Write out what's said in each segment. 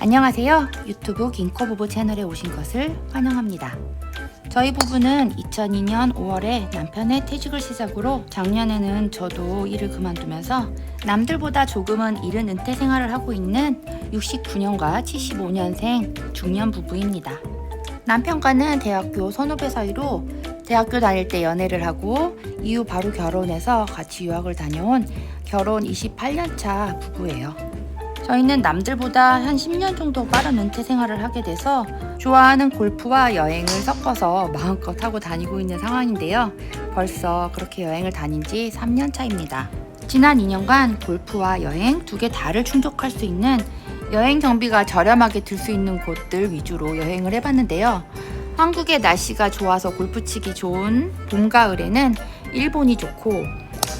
안녕하세요. 유튜브 긴코부부 채널에 오신 것을 환영합니다. 저희 부부는 2002년 5월에 남편의 퇴직을 시작으로 작년에는 저도 일을 그만두면서 남들보다 조금은 이른 은퇴 생활을 하고 있는 69년과 75년생 중년 부부입니다. 남편과는 대학교 선후배 사이로 대학교 다닐 때 연애를 하고 이후 바로 결혼해서 같이 유학을 다녀온 결혼 28년 차 부부예요. 저희는 남들보다 한 10년 정도 빠른 은퇴 생활을 하게 돼서 좋아하는 골프와 여행을 섞어서 마음껏 하고 다니고 있는 상황인데요. 벌써 그렇게 여행을 다닌 지 3년 차입니다. 지난 2년간 골프와 여행 두 개 다를 충족할 수 있는 여행 경비가 저렴하게 들 수 있는 곳들 위주로 여행을 해봤는데요. 한국의 날씨가 좋아서 골프 치기 좋은 봄, 가을에는 일본이 좋고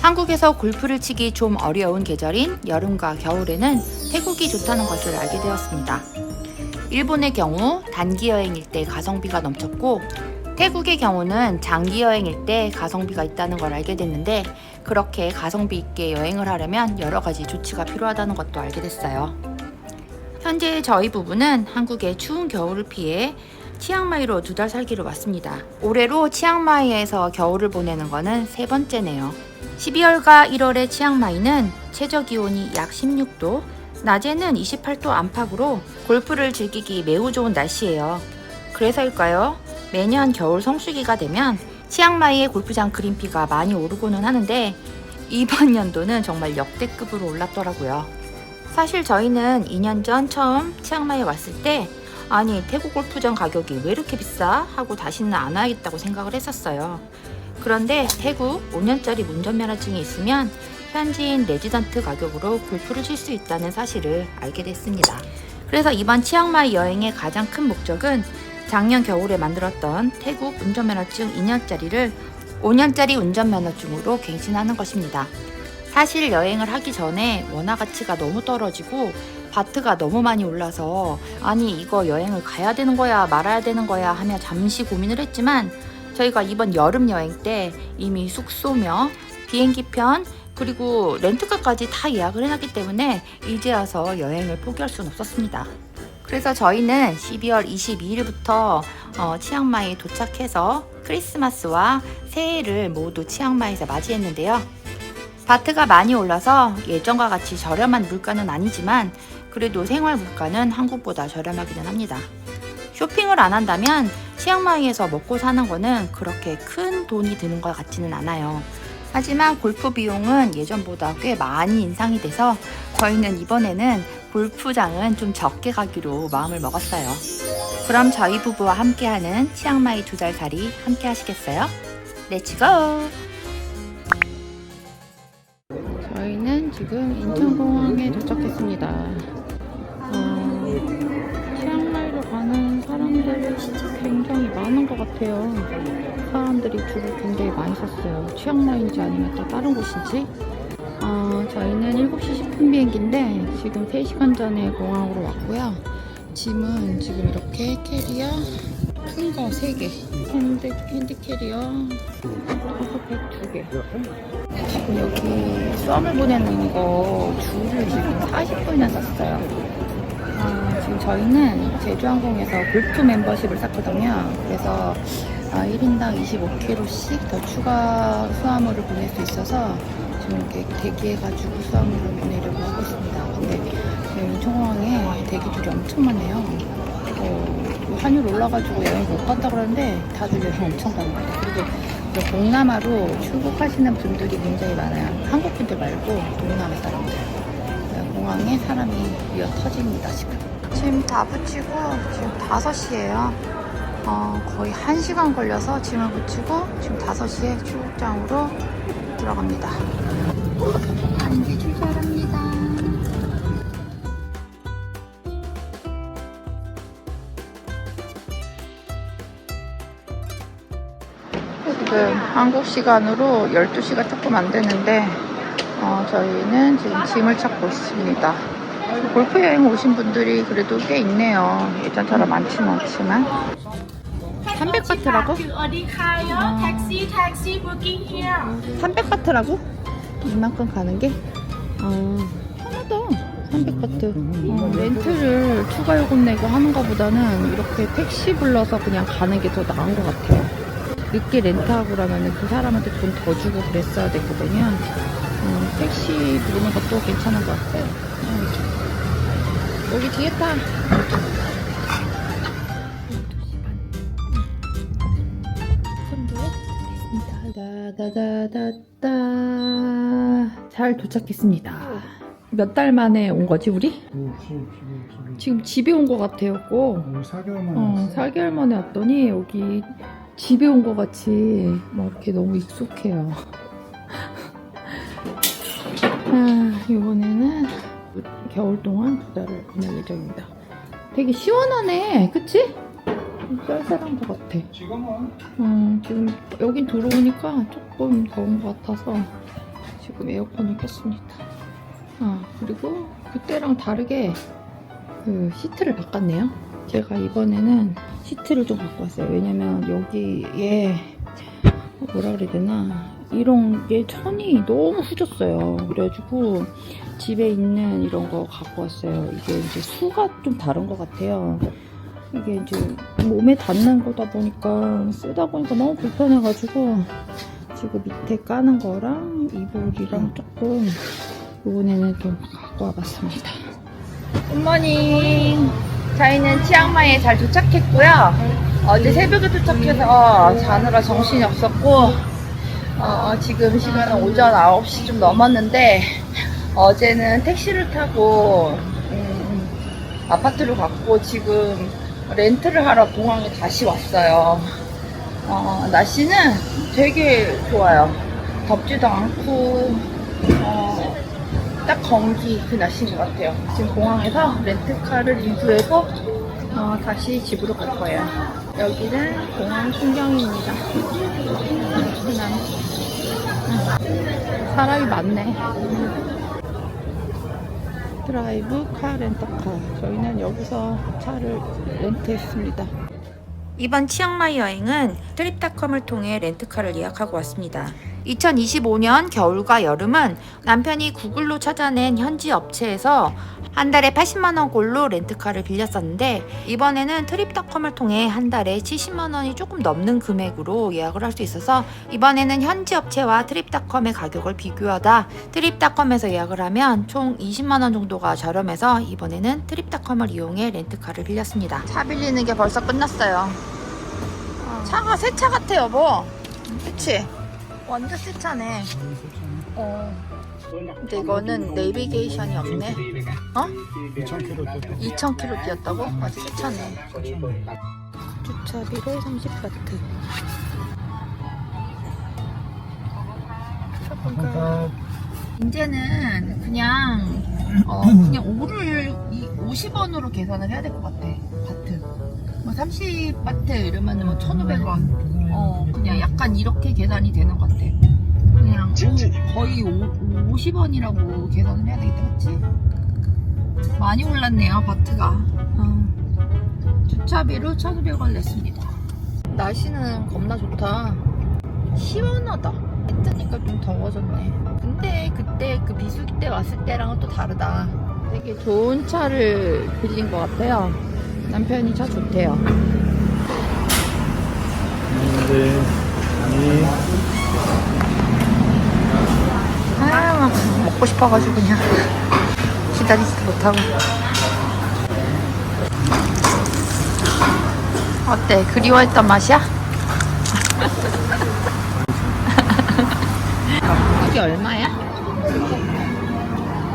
한국에서 골프를 치기 좀 어려운 계절인 여름과 겨울에는 태국이 좋다는 것을 알게 되었습니다. 일본의 경우 단기 여행일 때 가성비가 넘쳤고 태국의 경우는 장기 여행일 때 가성비가 있다는 걸 알게 됐는데 그렇게 가성비 있게 여행을 하려면 여러 가지 조치가 필요하다는 것도 알게 됐어요. 현재 저희 부부는 한국의 추운 겨울을 피해 치앙마이로 두 달 살기로 왔습니다. 올해로 치앙마이에서 겨울을 보내는 거는 세 번째네요. 12월과 1월의 치앙마이는 최저 기온이 약 16도, 낮에는 28도 안팎으로 골프를 즐기기 매우 좋은 날씨예요. 그래서일까요? 매년 겨울 성수기가 되면 치앙마이의 골프장 그린피가 많이 오르고는 하는데 이번 연도는 정말 역대급으로 올랐더라고요. 사실 저희는 2년 전 처음 치앙마이에 왔을 때 아니 태국 골프장 가격이 왜 이렇게 비싸? 하고 다시는 안 와야겠다고 생각을 했었어요. 그런데 태국 5년짜리 운전면허증이 있으면 현지인 레지던트 가격으로 골프를 칠 수 있다는 사실을 알게 됐습니다. 그래서 이번 치앙마이 여행의 가장 큰 목적은 작년 겨울에 만들었던 태국 운전면허증 2년짜리를 5년짜리 운전면허증으로 갱신하는 것입니다. 사실 여행을 하기 전에 원화 가치가 너무 떨어지고 바트가 너무 많이 올라서 아니 이거 여행을 가야 되는 거야 말아야 되는 거야 하며 잠시 고민을 했지만 저희가 이번 여름 여행 때 이미 숙소며 비행기 편 그리고 렌트카까지 다 예약을 해놨기 때문에 이제 와서 여행을 포기할 수는 없었습니다. 그래서 저희는 12월 22일부터 어, 치앙마이에 도착해서 크리스마스와 새해를 모두 치앙마이에서 맞이했는데요. 바트가 많이 올라서 예전과 같이 저렴한 물가는 아니지만 그래도 생활 물가는 한국보다 저렴하기는 합니다. 쇼핑을 안 한다면 치앙마이에서 먹고 사는 거는 그렇게 큰 돈이 드는 것 같지는 않아요. 하지만 골프 비용은 예전보다 꽤 많이 인상이 돼서 저희는 이번에는 골프장은 좀 적게 가기로 마음을 먹었어요. 그럼 저희 부부와 함께하는 치앙마이 두 달 살이 함께 하시겠어요? 렛츠고! 저희는 지금 인천공항에 도착했습니다. 어, 치앙마이로 가는 사람들이 굉장히 많은 것 같아요. 사람들이 줄을 굉장히 많이 섰어요. 치앙마이인지 아니면 또 다른 곳인지. 어, 저희는 7시 10분 비행기인데 지금 3시간 전에 공항으로 왔고요. 짐은 지금 이렇게 캐리어 큰 거 3개, 핸드, 핸드 캐리어 핸드백 2개. 지금 여기 수험을 보내는 거 줄을 지금 40분이나 섰어요. 아, 저희는 제주항공에서 골프 멤버십을 샀거든요. 그래서 아, 1인당 25kg씩 더 추가 수화물을 보낼 수 있어서 지금 이렇게 대기해가지고 수화물을 보내려고 하고 있습니다. 근데 인천공항에 대기줄이 엄청 많네요. 어, 환율 올라가지고 여행 못 간다 그러는데 다들 여행 엄청 가는 것 같아요. 그리고 그 동남아로 출국하시는 분들이 굉장히 많아요. 한국 분들 말고 동남아 사람들. 네, 공항에 사람이 미어 터집니다, 지금. 짐 다 붙이고 지금 5시예요. 어, 거의 1시간 걸려서 짐을 붙이고 지금 5시에 출국장으로 들어갑니다. 한시 출발합니다. 지금 한국 시간으로 12시가 조금 안 됐는데 어, 저희는 지금 짐을 찾고 있습니다. 골프 여행 오신 분들이 그래도 꽤 있네요. 예전처럼 많지는 않지만. 300바트라고? 어... 300바트라고? 이만큼 가는 게? 어, 편하다. 300바트. 어, 렌트를 추가 요금 내고 하는 것보다는 이렇게 택시 불러서 그냥 가는 게 더 나은 것 같아요. 늦게 렌트하고 그러면 그 사람한테 돈 더 주고 그랬어야 되거든요. 어, 택시 부르는 것도 괜찮은 것 같아요. 어. 여기 뒤에 타. 다다다다다 잘 도착했습니다. 몇 달 만에 온 거지 우리? 지금 집에 온것 같아요. 꼭. 4개월 만에 어, 왔어. 4개월 만에 왔더니 여기 집에 온것 같이 막 이렇게 너무 익숙해요. 아, 이번에는 겨울 동안 두 달을 보낼 예정입니다. 되게 시원하네, 그치? 쌀쌀한 것 같아. 지금은 어, 지금 여긴 들어오니까 조금 더운 것 같아서 지금 에어컨을 켰습니다. 아, 그리고 그때랑 다르게 그 시트를 바꿨네요. 제가 이번에는 시트를 좀 바꿨어요. 왜냐면 여기에 뭐라 그래야 되나 이런 게 천이 너무 후졌어요. 그래가지고 집에 있는 이런 거 갖고 왔어요. 이게 이제 수가 좀 다른 것 같아요. 이게 이제 몸에 닿는 거다 보니까 쓰다 보니까 너무 불편해가지고 지금 밑에 까는 거랑 이불이랑 조금 이번에는 좀 갖고 와봤습니다. 굿모닝. 저희는 치앙마이에 잘 도착했고요. 어제 새벽에 도착해서 자느라 정신이 없었고 어, 지금 시간은 오전 9시 좀 넘었는데 어제는 택시를 타고 음, 아파트로 갔고 지금 렌트를 하러 공항에 다시 왔어요. 어, 날씨는 되게 좋아요. 덥지도 않고 어, 딱 건기 그 날씨인 것 같아요. 지금 공항에서 렌트카를 인수해서 어, 다시 집으로 갈 거예요. 여기는 공항 풍경입니다. 음, 사람이 많네. 드라이브 카 렌터카. 저희는 여기서 차를 렌트했습니다. 이번 치앙마이 여행은 트립닷컴을 통해 렌트카를 예약하고 왔습니다. 2025년 겨울과 여름은 남편이 구글로 찾아낸 현지 업체에서 한 달에 80만 원 꼴로 렌트카를 빌렸었는데 이번에는 트립닷컴을 통해 한 달에 70만 원이 조금 넘는 금액으로 예약을 할 수 있어서 이번에는 현지 업체와 트립닷컴의 가격을 비교하다 트립닷컴에서 예약을 하면 총 20만 원 정도가 저렴해서 이번에는 트립닷컴을 이용해 렌트카를 빌렸습니다. 차 빌리는 게 벌써 끝났어요. 차가 새 차 같아 여보. 그치? 완전 새 차네. 어. 근데 이거는 내비게이션이 없네. 어? 2,000km 또 2,000km 뛰었다고? 아주 새 차네. 주차비로 30바트. 그러니까 이제는 그냥 어 그냥 오를 50원으로 계산을 해야 될 것 같아. 바트. 뭐 30바트 이러면은 뭐 1,500원. 어 그냥 약간 이렇게 계산이 되는 것 같아. 그냥 오, 거의 오, 50원이라고 계산을 해야 되겠다, 그치? 많이 올랐네요, 바트가. 어. 주차비로 1,200원 냈습니다. 날씨는 겁나 좋다. 시원하다. 해 뜨니까 좀 더워졌네. 근데 그때 그 비수기 때 왔을 때랑은 또 다르다. 되게 좋은 차를 빌린 것 같아요. 남편이 차 좋대요. 네. 아, 먹고 싶어가지고 그냥 기다리지도 못하고. 어때? 그리워했던 맛이야? 이게 얼마야?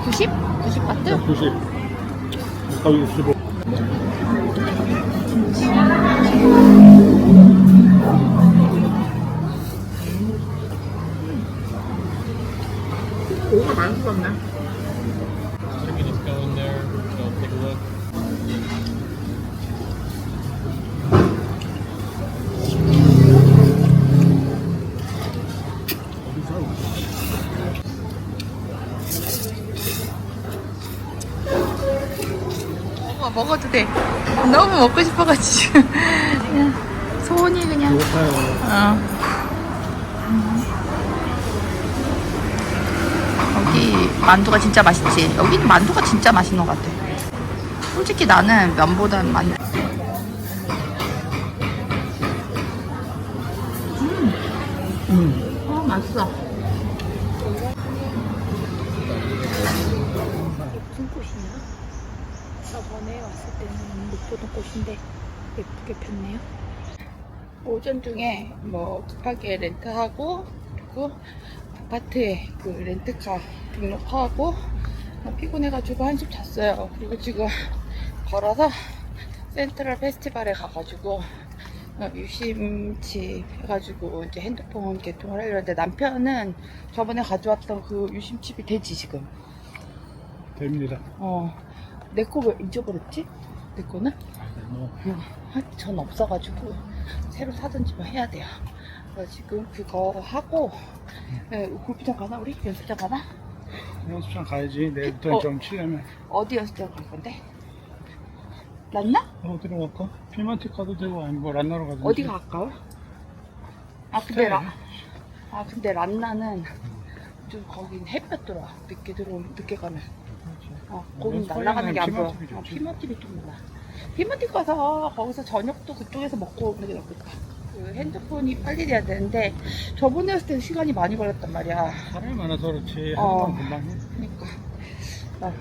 90? 90 바트? 90. 가격이 15. 먹고 싶어가지고. 그냥 손이 그냥. 어. 여기 만두가 진짜 맛있지. 여기는 만두가 진짜 맛있는 것 같아. 솔직히 나는 면보다는 만두. 음. 어, 맛있어. 무슨 꽃이냐? 저번에 왔을 때는 못 보던 꽃인데 예쁘게 폈네요. 오전 중에 뭐 급하게 렌트하고 그리고 아파트에 그 렌트카 등록하고 뭐 피곤해가지고 한숨 잤어요. 그리고 지금 걸어서 센트럴 페스티벌에 가가지고 어, 유심칩 해가지고 이제 핸드폰 개통을 하려고 했는데 남편은 저번에 가져왔던 그 유심칩이 되지 지금. 됩니다. 어. 내 거 왜 잊어버렸지? 내 거는? 뭐, 아, 전 없어가지고 새로 사든지 뭐 해야 돼요. 그래서 지금 그거 하고 에, 골프장 가나 우리 연습장 가나? 연습장 가야지. 내일부터 어. 좀 치려면. 어디 연습장 갈 건데? 란나? 어디로 갈까? 피마티 가도 되고, 아니 뭐 란나로 가든지. 어디가 가까워? 아 근데 네. 라, 아 근데 란나는 좀 거긴 햇볕 들어와 늦게 들어오면 늦게 가면 어 거긴 연습하려면 날아가는 게 안 보여. 피마티비 어, 좀 몰라. 피머티 가서 거기서 저녁도 그쪽에서 먹고 오는 게 낫겠다. 그 핸드폰이 빨리 돼야 되는데 저번에 왔을 때 시간이 많이 걸렸단 말이야. 사람이 많아서 그렇지. 어. 건 금방 해. 그러니까 어,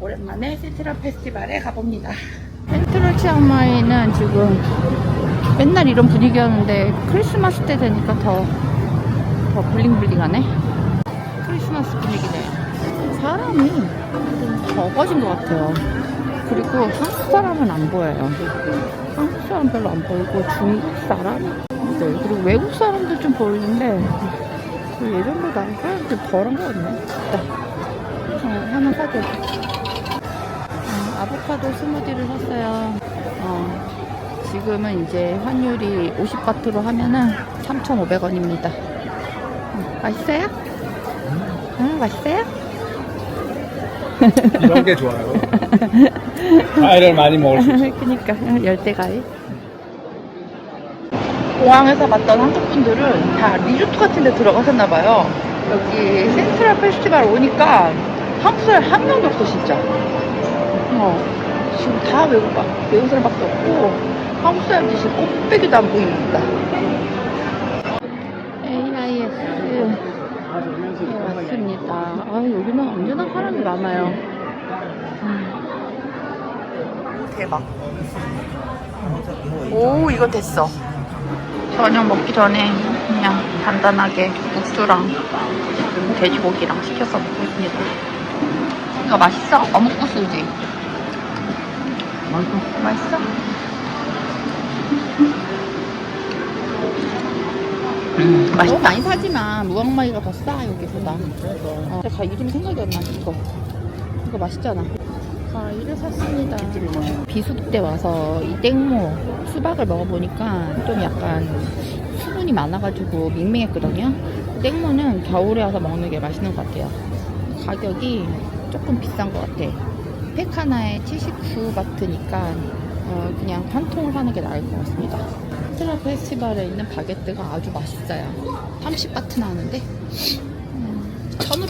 오랜만에 센트럴 페스티벌에 가봅니다. 센트럴 치앙마이는 지금 맨날 이런 분위기였는데 크리스마스 때 되니까 더, 더 블링블링하네. 크리스마스 분위기네. 사람이 좀 적어진 것 같아요. 그리고 한국 사람은 안 보여요. 한국 사람 별로 안 보이고 중국 사람? 네, 그리고 외국 사람도 좀 보이는데 그 예전보다 사람들 덜한 것 같네. 자, 어, 하나 사줘. 어, 아보카도 스무디를 샀어요. 어, 지금은 이제 환율이 50바트로 하면은 3,500원입니다. 어, 맛있어요? 응, 맛있어요? 이런 게 좋아요. 과일을 많이 먹을 수 있어. 그니까 열대 과일. 공항에서 봤던 한국 분들은 다 리조트 같은 데 들어가셨나 봐요. 여기 센트럴 페스티벌 오니까 한국 사람 한 명도 없어, 진짜. 어, 지금 다 외국, 바- 외국 사람밖에 없고, 한국 사람들이 지금 꽃배기도 안 보입니다. AIS. 네, 왔습니다. 아, 여기는 언제나 사람이 많아요. 음. 대박. 오, 이거 됐어. 저녁 먹기 전에 그냥 간단하게 국수랑 돼지고기랑 시켜서 먹고 있습니다. 이거 맛있어? 어묵 국수지? 맛있어. 맛있어? 음, 맛있다. 너무 많이 사지만 무항마이가 더 싸, 여기보다. 어, 가 이름 생각이 안 나, 이거. 이거 맛있잖아. 과일을 샀습니다. 비수기 때 와서 이 땡모 수박을 먹어보니까 좀 약간 수분이 많아가지고 밍밍했거든요. 땡모는 겨울에 와서 먹는 게 맛있는 것 같아요. 가격이 조금 비싼 것 같아. 팩 하나에 79바트니까 어, 그냥 한 통을 사는 게 나을 것 같습니다. 스트라 페스티벌에 있는 바게트가 아주 맛있어요. 30바트 나오는데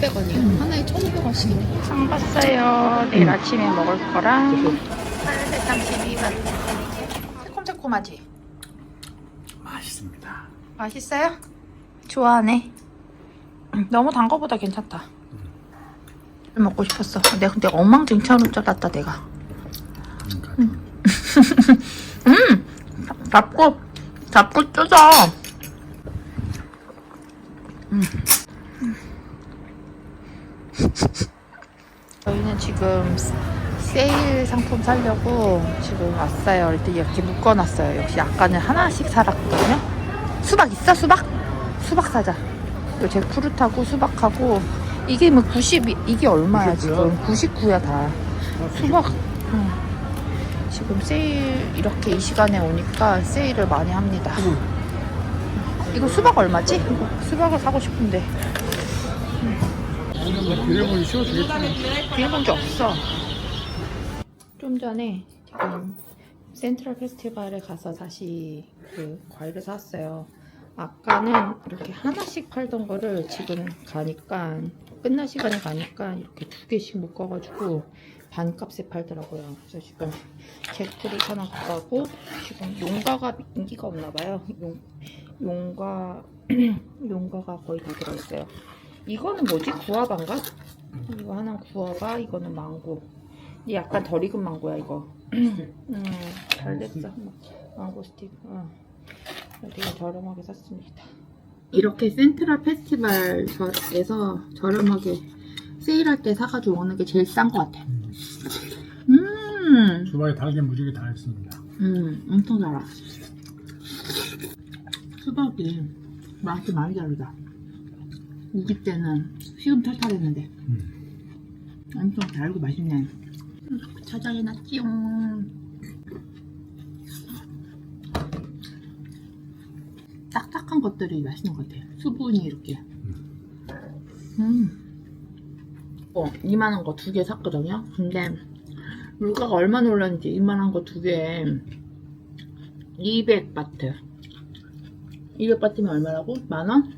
1,500원이에요. 하나에 1,500원씩이네. 상 봤어요. 내일 아침에 먹을 거랑 832원. 새콤새콤하지? 맛있습니다. 맛있어요? 좋아하네. 너무 단 거보다 괜찮다. 먹고 싶었어. 내가 근데 엉망진창으로 잘랐다 내가. 음, 잡고 잡고 뜯어. 음. 저희는 지금 세일 상품 사려고 지금 왔어요. 일단 이렇게 묶어놨어요. 역시 아까는 하나씩 살았거든요. 수박 있어? 수박? 수박 사자. 이거 잭프루트하고 수박하고 이게 뭐 90, 이게 얼마야 99 지금? 야. 99야 다. 수박. 응. 지금 세일 이렇게 이 시간에 오니까 세일을 많이 합니다. 이거 수박 얼마지? 수박을 사고 싶은데 비밀번호 씌워주겠지. 비닐봉지 없어. 좀 전에 지금 센트럴 페스티벌에 가서 다시 그 과일을 샀어요. 아까는 이렇게 하나씩 팔던 거를 지금 가니까 끝날 시간에 가니까 이렇게 두 개씩 묶어가지고 반값에 팔더라고요. 그래서 지금 잭프리 하나 가고 지금 용가가 인기가 없나 봐요. 용, 용가 용가가 거의 다 들어있어요. 이거는 뭐지? 구아바인가? 이거 하나 구아바, 이거는 망고. 이 약간 덜 익은 망고야 이거. 음, 잘 됐어. 망고 스틱. 어. 되게 저렴하게 샀습니다. 이렇게 센트럴 페스티벌에서 저렴하게 세일할 때 사가지고 먹는 게 제일 싼 것 같아. 음, 수박에 달게 무지개 다 했습니다. 음, 엄청 달아. 수박이 맛이 많이 다르다. 우기 때는 시금탈탈했는데 엄청 달고 맛있네. 저장해 놨지요. 딱딱한 것들이 맛있는 것 같아요. 수분이 이렇게. 음. 어, 이만한 거 두 개 샀거든요. 근데 물가가 얼마나 올랐는지 이만한 거 두 개에 200바트. 200바트면 얼마라고? 만 원?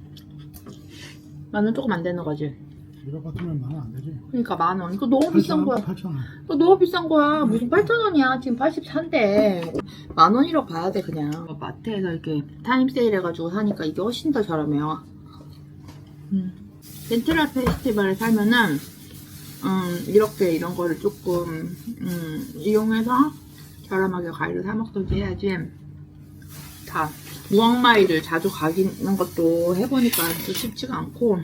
만원 조금 안 되는 거지. 이거 같으면 만 원 안 되지. 그러니까 만 원. 이거 너무 비싼 거야. 8천 원. 이거 너무 비싼 거야. 무슨 8,000원이야. 지금 84인데. 만 원이라고 봐야 돼, 그냥. 마트에서 이렇게 타임 세일 해가지고 사니까 이게 훨씬 더 저렴해요. 음. 센트럴 페스티벌에 살면은, 음, 이렇게 이런 거를 조금, 음, 이용해서 저렴하게 과일을 사먹든지 해야지. 다, 무항마일을 자주 가기는 것도 해보니까 또 쉽지가 않고,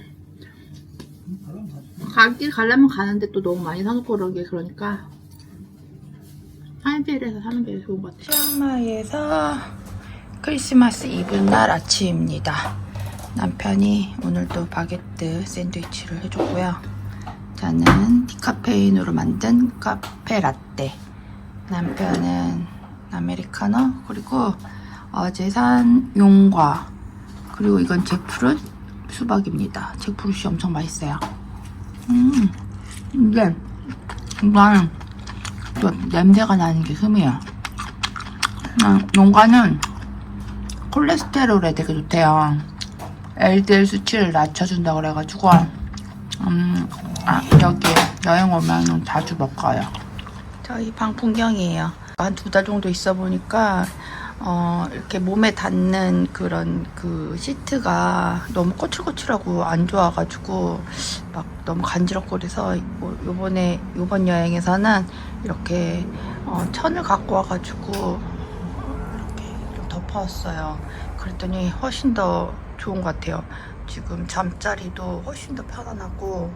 가길 가려면 가는데 또 너무 많이 사놓고 그러게 그러니까 하이데일에서 사는 게 좋은 것 같아요. 치앙마이에서 크리스마스 이브날 아침입니다. 남편이 오늘도 바게트 샌드위치를 해줬고요. 저는 디카페인으로 만든 카페 라떼. 남편은 아메리카노 그리고 어제 산 용과 그리고 이건 잭프룻 수박입니다. 잭프룻이 엄청 맛있어요. 음, 근데 이건 또 냄새가 나는 게 흠이에요. 음, 용과는 콜레스테롤에 되게 좋대요. LDL 수치를 낮춰준다 그래가지고 음, 아, 여기 여행 오면 자주 먹어요. 저희 방 풍경이에요. 한 두 달 정도 있어 보니까 어, 이렇게 몸에 닿는 그런 그 시트가 너무 거칠거칠하고 안 좋아가지고 막 너무 간지럽고 그래서 뭐 요번에 요번 여행에서는 이렇게 어, 천을 갖고 와가지고 이렇게 좀 덮어왔어요. 그랬더니 훨씬 더 좋은 것 같아요. 지금 잠자리도 훨씬 더 편안하고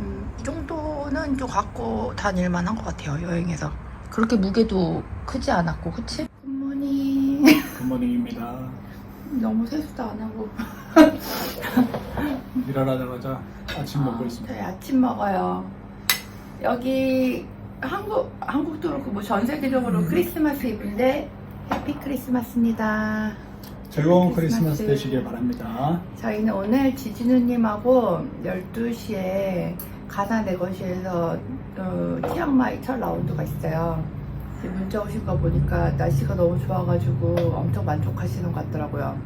음, 이 정도는 좀 갖고 다닐 만 한 것 같아요 여행에서. 그렇게 무게도 크지 않았고, 그치? 굿모닝. 굿모닝입니다. 너무 세수도 안 하고. 일어나자마자 아침 먹고 있습니다. 저희 아침 먹어요. 여기 한국 한국도 그렇고 뭐 전 세계적으로 크리스마스 이브인데 해피 크리스마스입니다. 즐거운 크리스마스. 크리스마스 되시길 바랍니다. 저희는 오늘 지진우님하고 12시에 가사 네거시에서 어, 치앙마이 첫 라운드가 있어요. 문자 오신 거 보니까 날씨가 너무 좋아가지고 엄청 만족하시는 것 같더라고요.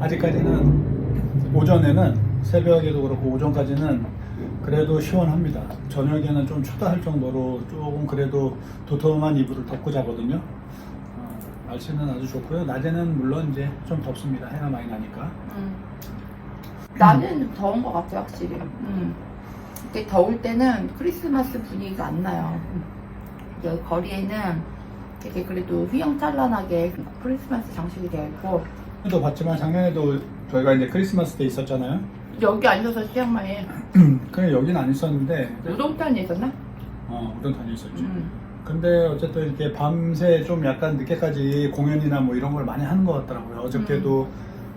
아직까지는 오전에는 새벽에도 그렇고 오전까지는 그래도 시원합니다. 저녁에는 좀 춥다 할 정도로 조금 그래도 도톰한 이불을 덮고 자거든요. 어, 날씨는 아주 좋고요. 낮에는 물론 이제 좀 덥습니다. 해가 많이 나니까. 낮에는 좀 더운 것 같아요, 확실히. 음. 이렇게 더울 때는 크리스마스 분위기가 안 나요. 여기 거리에는 되게 그래도 휘황찬란하게 크리스마스 장식이 되어 있고 도 봤지만 작년에도 저희가 이제 크리스마스 때 있었잖아요. 여기 앉아서 치앙마이에 그냥 여긴 안 있었는데 우동탄이 있었나? 어, 우동 다녀 있었지. 음. 근데 어쨌든 이렇게 밤새 좀 약간 늦게까지 공연이나 뭐 이런 걸 많이 하는 것 같더라고요. 어저께도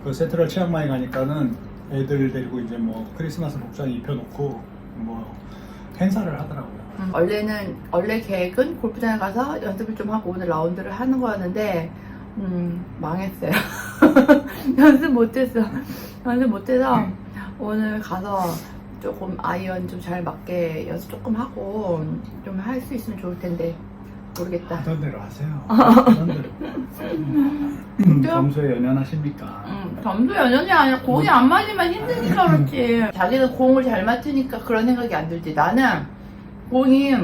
그 세트럴 치앙마이 가니까는 애들 데리고 이제 뭐 크리스마스 복장 입혀놓고 뭐 행사를 하더라고요. 음, 원래는 원래 계획은 골프장에 가서 연습을 좀 하고 오늘 라운드를 하는 거였는데 음, 망했어요. 연습 못했어. 연습 못해서 오늘 가서 조금 아이언 좀 잘 맞게 연습 조금 하고 좀 할 수 있으면 좋을 텐데 모르겠다. 하던 대로 하세요. 하던 대로. 음, 점수에 연연하십니까? 음, 점수 연연이 아니라 공이 안 맞으면 힘드니까 그렇지. 자기는 공을 잘 맞추니까 그런 생각이 안 들지. 나는 공이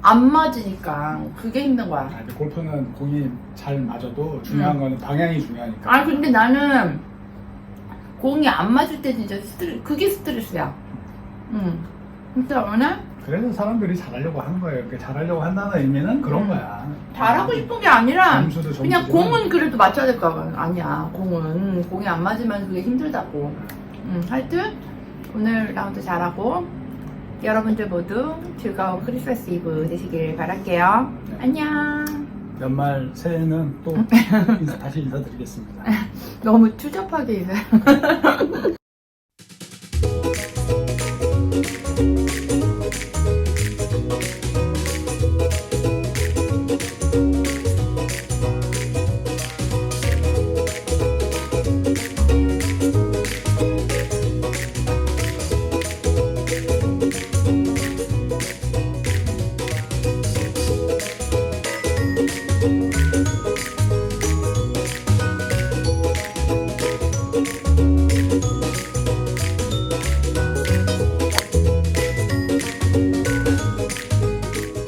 안 맞으니까 그게 힘든 거야. 아, 근데 골프는 공이 잘 맞아도 중요한 거는 방향이 중요하니까. 아 근데 나는 공이 안 맞을 때 진짜 스트레스 그게 스트레스야. 응. 진짜 오늘 그래서 사람들이 잘하려고 하는 거예요. 그 잘하려고 한다는 의미는 그런 음. 거야. 잘하고 싶은 게 아니라 점수도 점수지만 그냥 공은 그래도 맞춰야 될거 아니야. 공은 공이 안 맞으면 그게 힘들다고. 음, 하여튼 오늘 라운드 잘하고 여러분들 모두 즐거운 크리스마스 이브 되시길 바랄게요. 네. 안녕. 연말 새해는 또 인사, 다시 인사드리겠습니다. 너무 추접하게 인사.